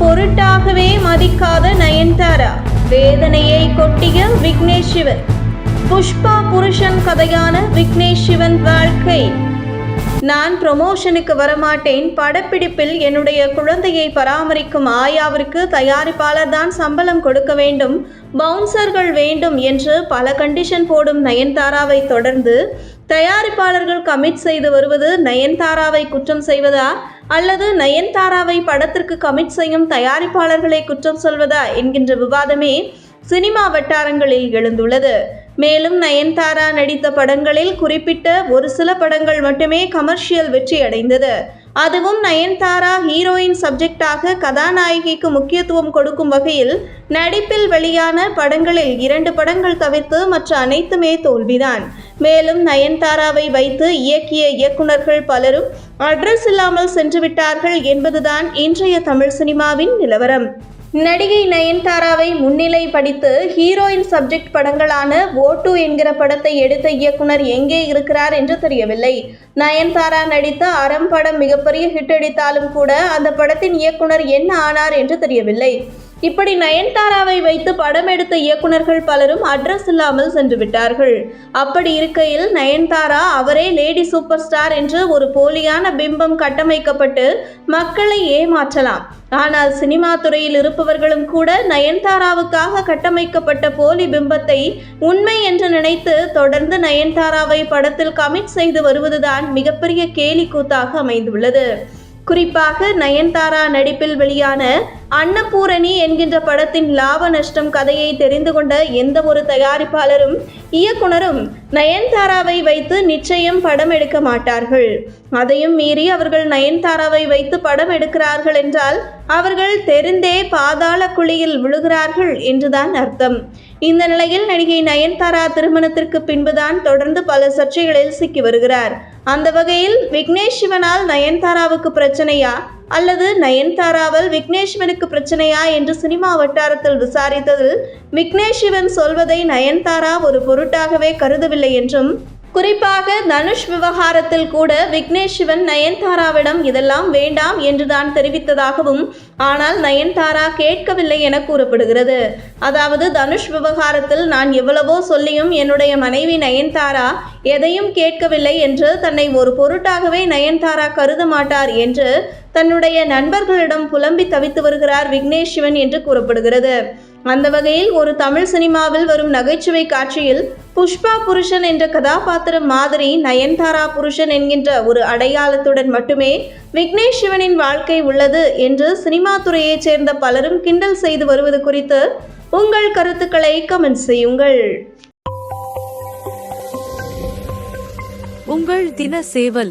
பொருட்டாகவே மதிக்காத நயன்தாரா. வேதனையை கொட்டிய விக்னேஷ் சிவன் புஷ்பா புருஷன் கதையான விக்னேஷ் சிவன் வாழ்க்கை. நான் ப்ரொமோஷனுக்கு வரமாட்டேன். படப்பிடிப்பில் என்னுடைய குழந்தையை பராமரிக்கும் ஆயாவிற்கு தயாரிப்பாளர் தான் சம்பளம் கொடுக்க வேண்டும். பவுன்சர்கள் வேண்டும் என்று பல கண்டிஷன் போடும் நயன்தாராவை தொடர்ந்து தயாரிப்பாளர்கள் கமிட் செய்து வருவது நயன்தாராவை குற்றம் செய்வதா? அல்லது நயன்தாராவை படத்திற்கு கமிட் செய்யும் தயாரிப்பாளர்களை குற்றம் சொல்வதா? என்கின்ற விவாதமே சினிமா வட்டாரங்களில் எழுந்துள்ளது. மேலும் நயன்தாரா நடித்த படங்களில் குறிப்பிட்ட ஒரு சில படங்கள் மட்டுமே கமர்ஷியல் வெற்றி அடைந்தது அதுவும் நயன்தாரா ஹீரோயின் சப்ஜெக்டாக கதாநாயகிக்கு முக்கியத்துவம் கொடுக்கும் வகையில் நடிப்பில் வெளியான படங்களில் இரண்டு படங்கள் தவிர்த்து மற்ற அனைத்துமே தோல்விதான். மேலும் நயன்தாராவை வைத்து இயக்கிய இயக்குனர்கள் பலரும் அட்ரஸ் இல்லாமல் சென்றுவிட்டார்கள் என்பதுதான் இன்றைய தமிழ் சினிமாவின் நிலவரம். நடிகை நயன்தாராவை முன்னிலை படித்து ஹீரோயின் சப்ஜெக்ட் படங்களான ஓட்டு என்கிற படத்தை எடுத்த இயக்குனர் எங்கே இருக்கிறார் என்று தெரியவில்லை. நயன்தாரா நடித்த அறம் படம் மிகப்பெரிய ஹிட் அடித்தாலும் கூட அந்த படத்தின் இயக்குனர் என்ன ஆனார் என்று தெரியவில்லை. இப்படி நயன்தாராவை வைத்து படம் எடுத்த இயக்குனர்கள் பலரும் அட்ரஸ் இல்லாமல் சென்று விட்டார்கள் அப்படி இருக்கையில் நயன்தாரா அவரே லேடி சூப்பர் ஸ்டார் என்று ஒரு போலியான பிம்பம் கட்டமைக்கப்பட்டு மக்களை ஏமாற்றலாம். ஆனால் சினிமா துறையில் இருப்பவர்களும் கூட நயன்தாராவுக்காக கட்டமைக்கப்பட்ட போலி பிம்பத்தை உண்மை என்று நினைத்து தொடர்ந்து நயன்தாராவை படத்தில் கமிட் செய்து வருவதுதான் மிகப்பெரிய கேலி கூத்தாக அமைந்துள்ளது. குறிப்பாக நயன்தாரா நடிப்பில் வெளியான அன்னபூரணி என்கின்ற படத்தின் லாப நஷ்டம் கதையை தெரிந்து கொண்ட எந்த ஒரு தயாரிப்பாளரும் இயக்குனரும் நயன்தாராவை வைத்து நிச்சயம் படம் எடுக்க மாட்டார்கள். அதையும் மீறி அவர்கள் நயன்தாராவை வைத்து படம் எடுக்கிறார்கள் என்றால் அவர்கள் தெரிந்தே பாதாள குழியில் விழுகிறார்கள் என்றுதான் அர்த்தம். இந்த நிலையில் நடிகை நயன்தாரா திருமணத்திற்கு பின்புதான் தொடர்ந்து பல சர்ச்சைகளில் சிக்கி வருகிறார். அந்த வகையில் விக்னேஷ் சிவனால் நயன்தாராவுக்கு பிரச்சனையா? அல்லது நயன்தாராவால் விக்னேஷ்வனுக்கு பிரச்சனையா என்று சினிமா வட்டாரத்தில் விசாரித்ததில் விக்னேஷ் சிவன் சொல்வதை நயன்தாரா ஒரு பொருட்டாகவே கருதவில்லை என்றும் குறிப்பாக தனுஷ் விவகாரத்தில் கூட விக்னேஷ் சிவன் நயன்தாராவிடம் இதெல்லாம் வேண்டாம் என்றுதான் தெரிவித்ததாகவும் ஆனால் நயன்தாரா கேட்கவில்லை என கூறப்படுகிறது. அதாவது தனுஷ் விவகாரத்தில் நான் எவ்வளவோ சொல்லியும் என்னுடைய மனைவி நயன்தாரா எதையும் கேட்கவில்லை என்று தன்னை ஒரு பொருட்டாகவே நயன்தாரா கருத மாட்டார் என்று தன்னுடைய நண்பர்களிடம் புலம்பி தவித்து வருகிறார் விக்னேஷ் சிவன் என்று கூறப்படுகிறது. அந்த வகையில் ஒரு தமிழ் சினிமாவில் வரும் நகைச்சுவை காட்சியில் புஷ்பா புருஷன் என்ற கதாபாத்திரம் மாதிரி நயன்தாரா புருஷன் என்கின்ற ஒரு அடையாளத்துடன் மட்டுமே விக்னேஷ் சிவனின் வாழ்க்கை உள்ளது என்று சினிமா துறையைச் சேர்ந்த பலரும் கிண்டல் செய்து வருவது குறித்து உங்கள் கருத்துக்களை கமெண்ட் செய்யுங்கள். உங்கள் தின சேவல்.